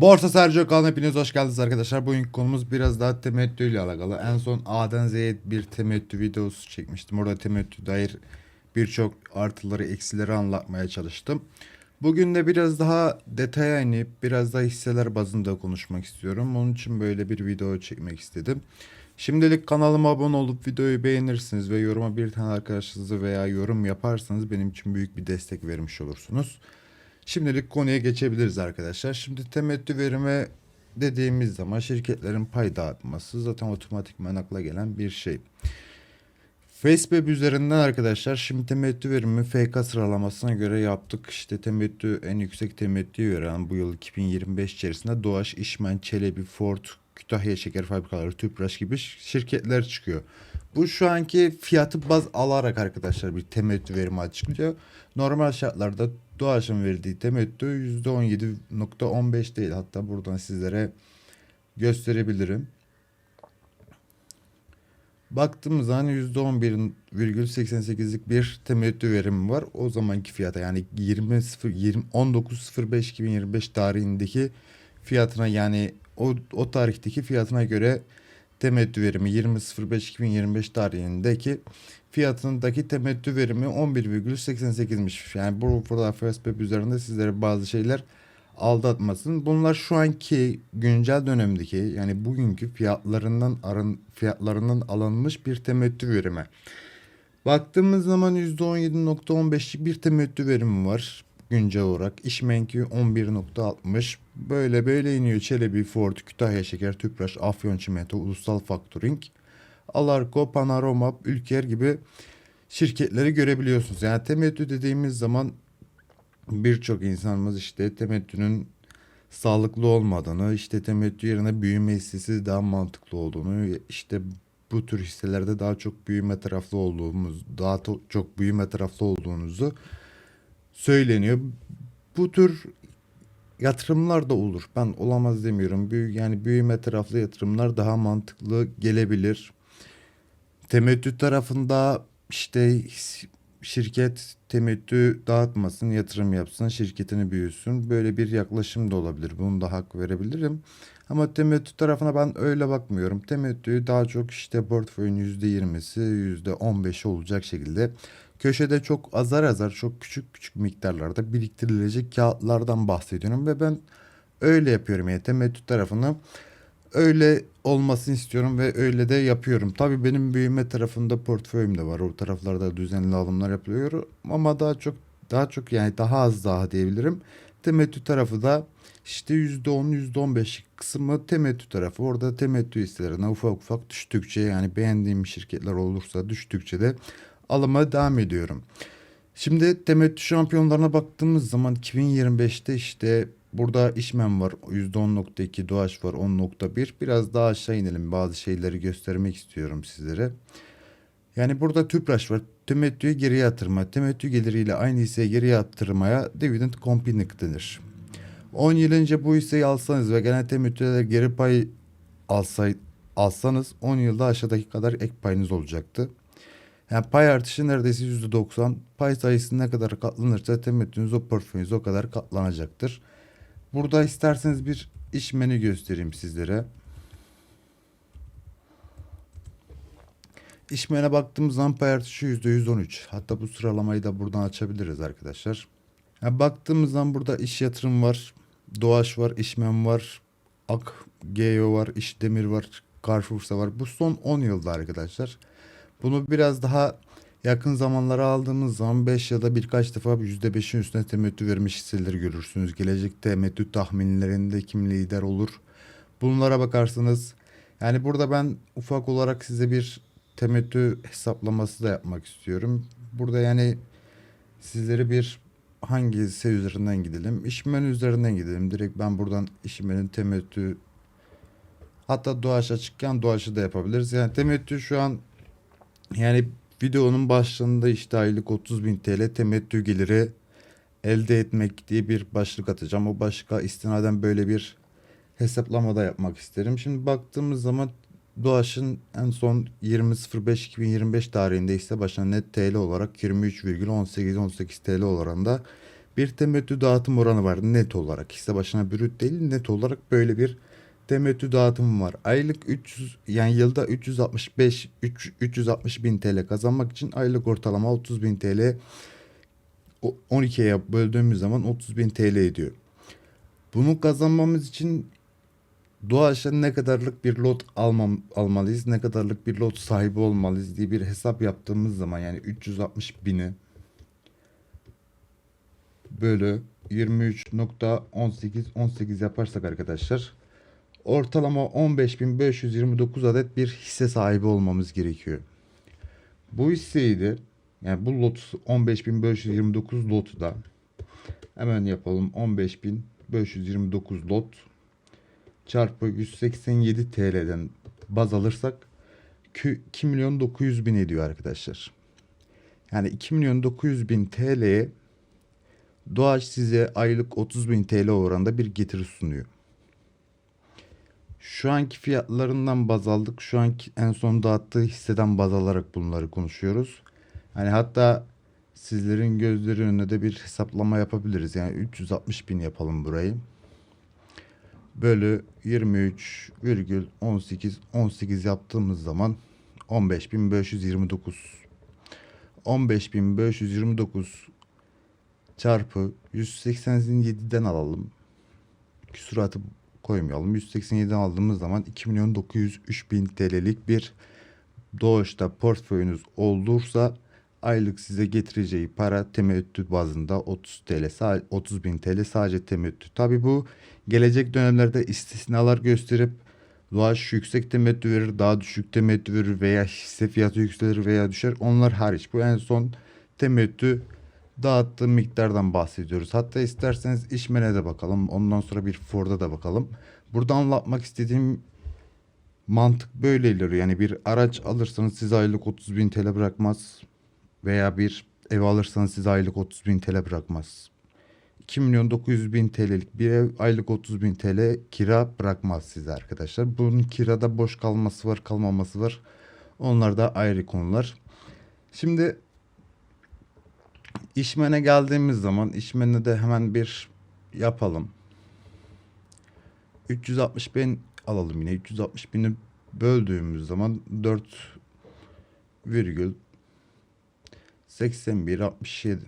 Borsa Sergio kanalına hepiniz hoş geldiniz arkadaşlar. Bugünkü konumuz biraz daha temettü ile alakalı. En son A'dan Z'ye bir temettü videosu çekmiştim. Orada temettü dair birçok artıları eksileri anlatmaya çalıştım. Bugün de biraz daha detaya inip biraz daha hisseler bazında konuşmak istiyorum. Onun için böyle bir video çekmek istedim. Şimdilik kanalıma abone olup videoyu beğenirsiniz ve yoruma bir tane arkadaşınızı veya yorum yaparsanız benim için büyük bir destek vermiş olursunuz. Şimdilik konuya geçebiliriz arkadaşlar. Şimdi temettü verimi dediğimiz zaman şirketlerin pay dağıtması zaten otomatikman akla gelen bir şey. Facebook üzerinden arkadaşlar şimdi temettü verimi FK sıralamasına göre yaptık. İşte temettü en yüksek temettü veren bu yıl 2025 içerisinde Doğaç, İşmen, Çelebi, Ford, Kütahya Şeker Fabrikaları, Tüpraş gibi şirketler çıkıyor. Bu şu anki fiyatı baz alarak arkadaşlar bir temettü verimi açıklıyor. Normal şartlarda Doğaç'ın verdiği temettü %17.15 değil. Hatta buradan sizlere gösterebilirim. Baktığımız zaman %11,88'lik bir temettü verimi var. O zamanki fiyata yani 20, 20 19.05.2025 tarihindeki fiyatına yani o, o tarihteki fiyatına göre temettü verimi 20.05.2025 tarihindeki fiyatındaki temettü verimi 11,88'miş. Yani bu burada Facebook üzerinde sizlere bazı şeyler aldatmasın. Bunlar şu anki güncel dönemdeki yani bugünkü fiyatlarından arın fiyatlarından alınmış bir temettü verimi. Baktığımız zaman %17.15'lik bir temettü verimi var güncel olarak. İşmenki 11.60. Böyle böyle iniyor. Çelebi, Ford, Kütahya Şeker, Tüpraş, Afyon Çimento, Ulusal Factoring, Alarko, Panorama, Ülker gibi şirketleri görebiliyorsunuz. Yani temettü dediğimiz zaman birçok insanımız işte temettünün sağlıklı olmadığını, işte temettü yerine büyüme hissesi daha mantıklı olduğunu, işte bu tür hisselerde daha çok büyüme taraflı olduğumuz, daha çok büyüme taraflı olduğunuzu söyleniyor. Bu tür yatırımlar da olur. Ben olamaz demiyorum. Büyük yani büyüme taraflı yatırımlar daha mantıklı gelebilir. Temettü tarafında işte şirket temettü dağıtmasın, yatırım yapsın, şirketini büyüsün. Böyle bir yaklaşım da olabilir. Bunu da hak verebilirim. Ama temettü tarafına ben öyle bakmıyorum. Temettü daha çok işte portföyün %20'si, %15'i olacak şekilde köşede çok azar azar, çok küçük küçük miktarlarda biriktirilecek kağıtlardan bahsediyorum ve ben öyle yapıyorum yani temettü tarafını öyle olmasını istiyorum ve öyle de yapıyorum. Tabii benim büyüme tarafında portföyüm de var. O taraflarda düzenli alımlar yapılıyor ama daha çok daha çok yani daha az daha diyebilirim. Temettü tarafı da işte %10 %15 kısmı temettü tarafı. Orada temettü hisselerine ufak ufak düştükçe yani beğendiğim şirketler olursa düştükçe de alıma devam ediyorum. Şimdi temettü şampiyonlarına baktığımız zaman 2025'te işte burada işmem var %10.2 Doğaç var 10.1 biraz daha aşağı inelim bazı şeyleri göstermek istiyorum sizlere. Yani burada tüpraş var temettüyü geri yatırma temettü geliriyle aynı hisseye geri yatırmaya dividend company denir. 10 yıl önce bu hisseyi alsanız ve genel temettüde geri pay alsay, alsanız 10 yılda aşağıdaki kadar ek payınız olacaktı. Yani pay artışı neredeyse %90. Pay sayısı ne kadar katlanırsa temettünüz o portföyünüz o kadar katlanacaktır. Burada isterseniz bir iş menü göstereyim sizlere. İşmene baktığımız zaman pay artışı %113. Hatta bu sıralamayı da buradan açabiliriz arkadaşlar. Yani baktığımız zaman burada iş yatırım var. Doğaç var, işmen var. Ak, Geo var, iş demir var, Carrefour'sa var. Bu son 10 yılda arkadaşlar. Bunu biraz daha yakın zamanlara aldığımız zaman 5 ya da birkaç defa %5'in üstüne temettü vermiş hisseleri görürsünüz. Gelecek temettü tahminlerinde kim lider olur? Bunlara bakarsanız yani burada ben ufak olarak size bir temettü hesaplaması da yapmak istiyorum. Burada yani sizlere bir hangi hisse üzerinden gidelim? İşmen üzerinden gidelim. Direkt ben buradan işmenin temettü hatta doğaç açıkken doğaçı da yapabiliriz. Yani temettü şu an yani videonun başlığında işte aylık 30 bin TL temettü geliri elde etmek diye bir başlık atacağım. O başlığa istinaden böyle bir hesaplama da yapmak isterim. Şimdi baktığımız zaman Doğaç'ın en son 20.05.2025 tarihinde ise başına net TL olarak 23,1818 TL oranında bir temettü dağıtım oranı var net olarak. Hisse başına brüt değil net olarak böyle bir temettü dağıtımı var. Aylık 300 yani yılda 365 3, 360 bin TL kazanmak için aylık ortalama 30 bin TL o- 12'ye böldüğümüz zaman 30 bin TL ediyor. Bunu kazanmamız için Doğaç'a ne kadarlık bir lot almam, almalıyız, ne kadarlık bir lot sahibi olmalıyız diye bir hesap yaptığımız zaman yani 360 bini bölü 23.18 18 yaparsak arkadaşlar ortalama 15.529 adet bir hisse sahibi olmamız gerekiyor. Bu hisseyi de yani bu lot 15.529 lotu da hemen yapalım 15.529 lot çarpı 187 TL'den baz alırsak kü- 2 milyon 900 bin ediyor arkadaşlar. Yani 2 milyon 900 bin TL'ye Doğaç size aylık 30 bin TL oranında bir getiri sunuyor. Şu anki fiyatlarından baz aldık. Şu anki en son dağıttığı hisseden baz alarak bunları konuşuyoruz. Hani hatta sizlerin gözleri önünde de bir hesaplama yapabiliriz. Yani 360 bin yapalım burayı bölü 23,18 18 yaptığımız zaman 15.529 15.529 çarpı 187'den alalım. Küsuratı koymayalım. 187'den aldığımız zaman 2 milyon 903 bin TL'lik bir doğuşta portföyünüz olursa aylık size getireceği para temettü bazında 30 TL, sa- 30 bin TL sadece temettü. Tabi bu gelecek dönemlerde istisnalar gösterip Doğaç yüksek temettü verir, daha düşük temettü verir veya hisse fiyatı yükselir veya düşer. Onlar hariç. Bu en son temettü dağıttığı miktardan bahsediyoruz. Hatta isterseniz işmene de bakalım. Ondan sonra bir Ford'a da bakalım. Burada anlatmak istediğim mantık böyle ilerliyor. Yani bir araç alırsanız size aylık 30 bin TL bırakmaz. Veya bir ev alırsanız size aylık 30 bin TL bırakmaz. 2 milyon 900 bin TL'lik bir ev aylık 30 bin TL kira bırakmaz size arkadaşlar. Bunun kirada boş kalması var kalmaması var. Onlar da ayrı konular. Şimdi işmene geldiğimiz zaman işmeni de hemen bir yapalım. 360 bin alalım yine. 360 bini böldüğümüz zaman 4 virgül 81 67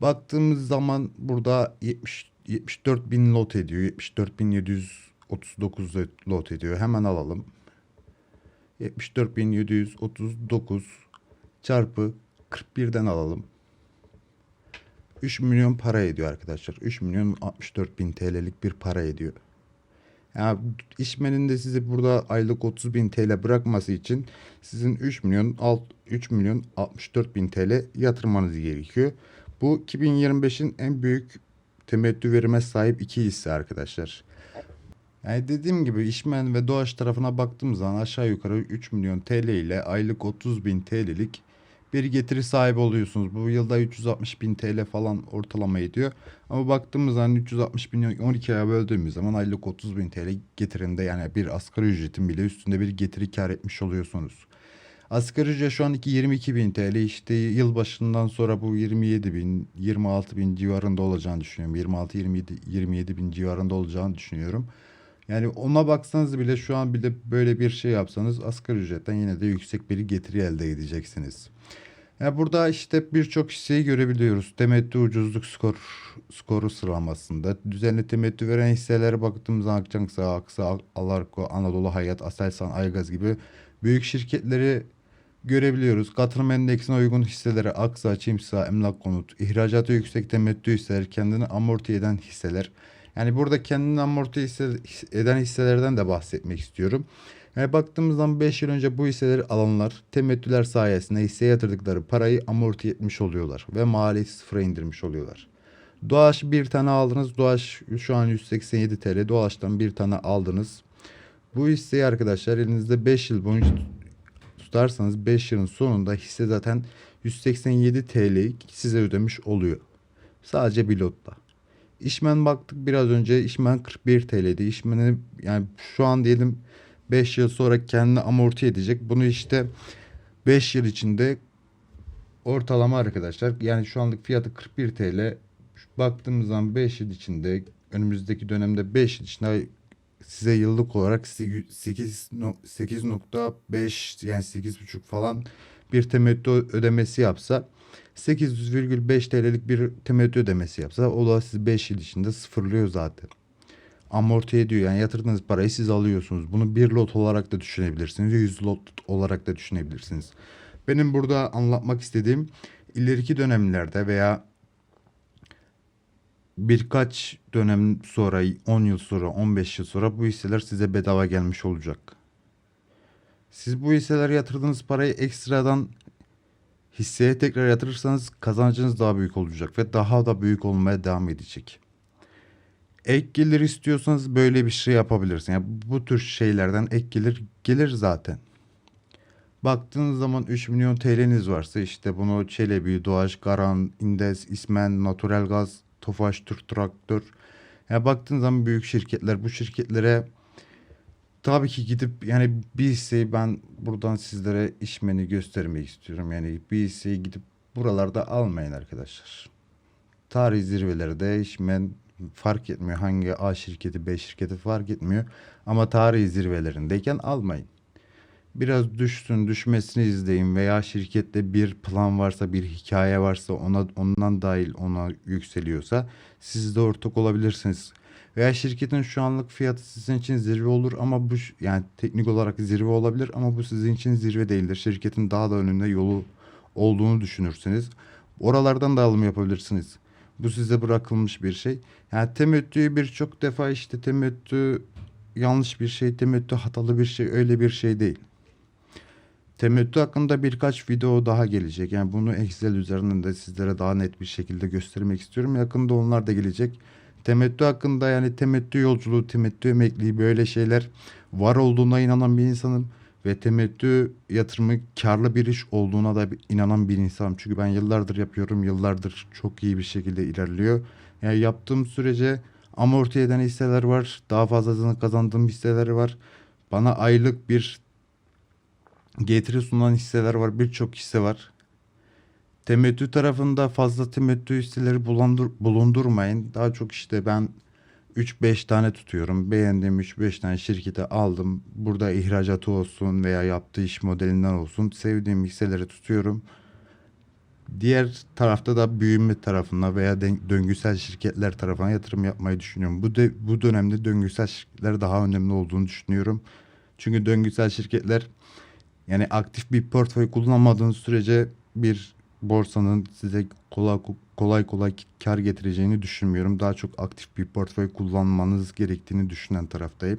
Baktığımız zaman burada 70 74 bin lot ediyor. 74 bin 739 lot ediyor. Hemen alalım. 74 bin 739 çarpı 41'den alalım. 3 milyon para ediyor arkadaşlar. 3 milyon 64 bin TL'lik bir para ediyor. Yani işmenin de size burada aylık 30 bin TL bırakması için sizin 3 milyon alt 3 milyon 64 bin TL yatırmanız gerekiyor. Bu 2025'in en büyük temettü verime sahip iki hisse arkadaşlar. Yani dediğim gibi işmen ve doğaç tarafına baktığımız zaman aşağı yukarı 3 milyon TL ile aylık 30 bin TL'lik bir getiri sahibi oluyorsunuz. Bu yılda 360 bin TL falan ortalama ediyor. Ama baktığımız zaman 360 bin 12 aya böldüğümüz zaman aylık 30 bin TL getirinde yani bir asgari ücretin bile üstünde bir getiri kar etmiş oluyorsunuz. Asgari ücret şu an 22 bin TL işte yılbaşından sonra bu 27 bin 26 bin civarında olacağını düşünüyorum. 26 27 27 bin civarında olacağını düşünüyorum. Yani ona baksanız bile şu an bile böyle bir şey yapsanız asgari ücretten yine de yüksek bir getiri elde edeceksiniz. Ya burada işte birçok hisseyi görebiliyoruz. Temettü ucuzluk skor skoru sıralamasında. Düzenli temettü veren hisselere baktığımız zaman Akçanksa, Aksa, Alarko, Anadolu Hayat, Aselsan, Aygaz gibi büyük şirketleri görebiliyoruz. Katılım endeksine uygun hisseleri Aksa, Çimsa, Emlak Konut, ihracatı yüksek temettü hisseler, kendini amorti eden hisseler. Yani burada kendini amorti hisse- eden hisselerden de bahsetmek istiyorum. Yani baktığımız zaman 5 yıl önce bu hisseleri alanlar temettüler sayesinde hisseye yatırdıkları parayı amorti etmiş oluyorlar ve maliyeti sıfıra indirmiş oluyorlar. Doğaç bir tane aldınız. Doğaç şu an 187 TL. Doğaç'tan bir tane aldınız. Bu hisseyi arkadaşlar elinizde 5 yıl boyunca tutarsanız 5 yılın sonunda hisse zaten 187 TL'yi size ödemiş oluyor. Sadece bir lotta. İşmen baktık biraz önce işmen 41 TL'di. İşmeni yani şu an diyelim 5 yıl sonra kendini amorti edecek. Bunu işte 5 yıl içinde ortalama arkadaşlar. Yani şu anlık fiyatı 41 TL. Baktığımız zaman 5 yıl içinde önümüzdeki dönemde 5 yıl içinde size yıllık olarak 8 8.5 yani 8.5 falan bir temettü ödemesi yapsa 800,5 TL'lik bir temettü ödemesi yapsa o da sizi 5 yıl içinde sıfırlıyor zaten. Amorti ediyor yani yatırdığınız parayı siz alıyorsunuz. Bunu bir lot olarak da düşünebilirsiniz. 100 lot olarak da düşünebilirsiniz. Benim burada anlatmak istediğim ileriki dönemlerde veya birkaç dönem sonra 10 yıl sonra 15 yıl sonra bu hisseler size bedava gelmiş olacak. Siz bu hisselere yatırdığınız parayı ekstradan hisseye tekrar yatırırsanız kazancınız daha büyük olacak ve daha da büyük olmaya devam edecek. Ek gelir istiyorsanız böyle bir şey yapabilirsiniz. Yani bu tür şeylerden ek gelir gelir zaten. Baktığınız zaman 3 milyon TL'niz varsa işte bunu Çelebi, Doğaç, Garan, İndes, İsmen, Natural Gaz, Tofaş, Türk Traktör. Yani baktığınız zaman büyük şirketler bu şirketlere tabii ki gidip yani bir hisseyi ben buradan sizlere işmeni göstermek istiyorum. Yani bir hisseyi gidip buralarda almayın arkadaşlar. Tarih zirvelerde işmen fark etmiyor. Hangi A şirketi B şirketi fark etmiyor. Ama tarih zirvelerindeyken almayın biraz düşsün düşmesini izleyin veya şirkette bir plan varsa bir hikaye varsa ona ondan dahil ona yükseliyorsa siz de ortak olabilirsiniz. Veya şirketin şu anlık fiyatı sizin için zirve olur ama bu yani teknik olarak zirve olabilir ama bu sizin için zirve değildir. Şirketin daha da önünde yolu olduğunu düşünürsünüz. Oralardan da alım yapabilirsiniz. Bu size bırakılmış bir şey. Yani temettüyü birçok defa işte temettü yanlış bir şey, temettü hatalı bir şey, öyle bir şey değil. Temettü hakkında birkaç video daha gelecek. Yani bunu Excel üzerinden de sizlere daha net bir şekilde göstermek istiyorum. Yakında onlar da gelecek. Temettü hakkında yani temettü yolculuğu, temettü emekliliği böyle şeyler var olduğuna inanan bir insanım. Ve temettü yatırımı karlı bir iş olduğuna da inanan bir insanım. Çünkü ben yıllardır yapıyorum. Yıllardır çok iyi bir şekilde ilerliyor. Yani yaptığım sürece amorti eden hisseler var. Daha fazlasını kazandığım hisseler var. Bana aylık bir getiri sunan hisseler var. Birçok hisse var. Temettü tarafında fazla temettü hisseleri bulundur, bulundurmayın. Daha çok işte ben 3-5 tane tutuyorum. Beğendiğim 3-5 tane şirkete aldım. Burada ihracatı olsun veya yaptığı iş modelinden olsun. Sevdiğim hisseleri tutuyorum. Diğer tarafta da büyüme tarafına veya döngüsel şirketler tarafına yatırım yapmayı düşünüyorum. Bu de, bu dönemde döngüsel şirketler daha önemli olduğunu düşünüyorum. Çünkü döngüsel şirketler yani aktif bir portföy kullanmadığınız sürece bir borsanın size kolay kolay kolay kar getireceğini düşünmüyorum. Daha çok aktif bir portföy kullanmanız gerektiğini düşünen taraftayım.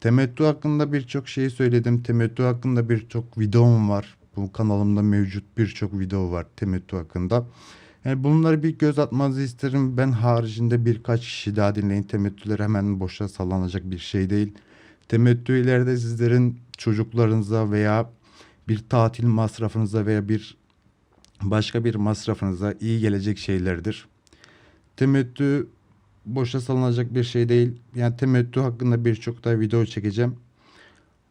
Temettü hakkında birçok şeyi söyledim. Temettü hakkında birçok videom var. Bu kanalımda mevcut birçok video var temettü hakkında. Yani bunları bir göz atmanızı isterim. Ben haricinde birkaç kişi daha dinleyin. Temettüler hemen boşa sallanacak bir şey değil. Temettü ileride sizlerin çocuklarınıza veya bir tatil masrafınıza veya bir başka bir masrafınıza iyi gelecek şeylerdir. Temettü boşa salınacak bir şey değil. Yani temettü hakkında birçok da video çekeceğim.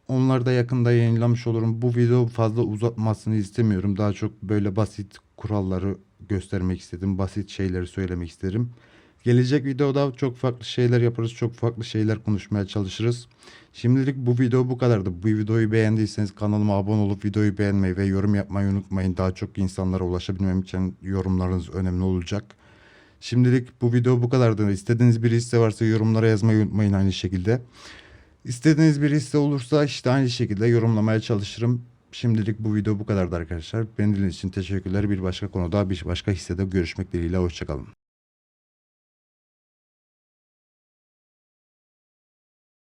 Onları da yakında yayınlamış olurum. Bu video fazla uzatmasını istemiyorum. Daha çok böyle basit kuralları göstermek istedim. Basit şeyleri söylemek isterim. Gelecek videoda çok farklı şeyler yaparız. Çok farklı şeyler konuşmaya çalışırız. Şimdilik bu video bu kadardı. Bu videoyu beğendiyseniz kanalıma abone olup videoyu beğenmeyi ve yorum yapmayı unutmayın. Daha çok insanlara ulaşabilmem için yorumlarınız önemli olacak. Şimdilik bu video bu kadardı. İstediğiniz bir hisse varsa yorumlara yazmayı unutmayın aynı şekilde. İstediğiniz bir hisse olursa işte aynı şekilde yorumlamaya çalışırım. Şimdilik bu video bu kadardı arkadaşlar. Beni dinlediğiniz için teşekkürler. Bir başka konuda bir başka hissede görüşmek dileğiyle. Hoşçakalın.